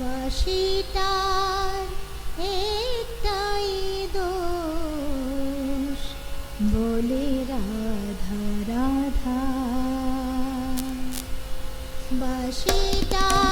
বাসিটার একটাই দোষ বলে রাধা রাধা। বাসিটার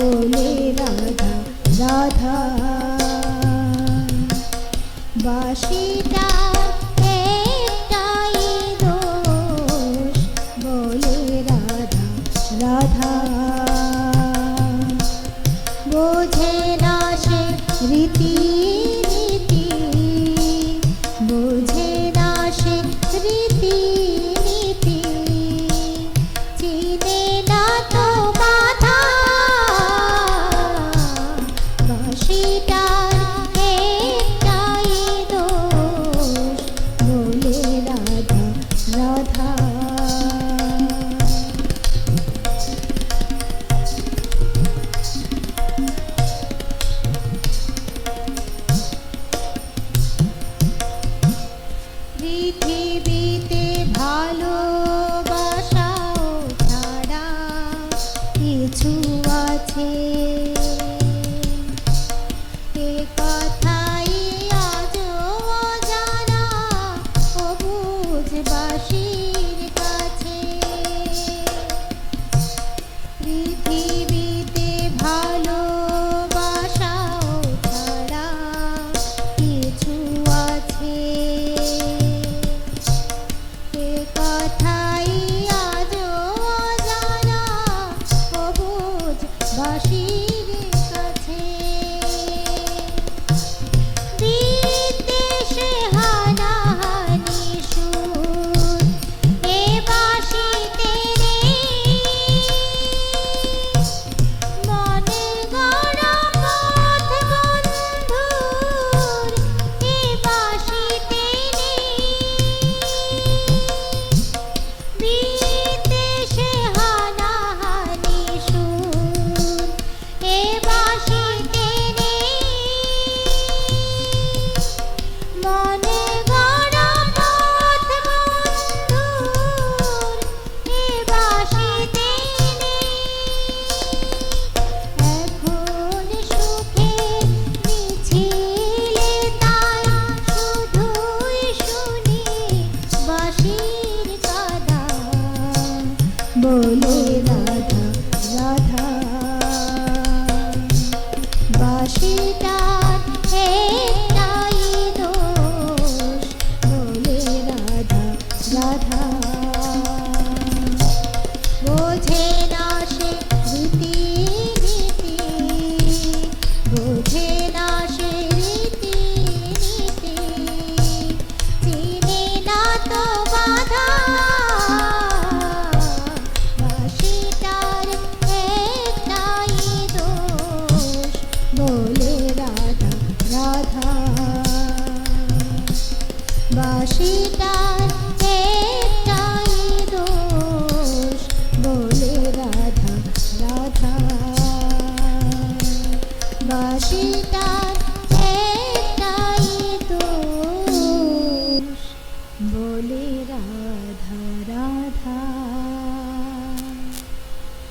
বলে রাধা রাধা। বাসিটা একটাই বলে রাধা রাধা। বোঝে না সে রীতি কিছু আছে। এ কথাই আজ জানা অবুঝবাসী blood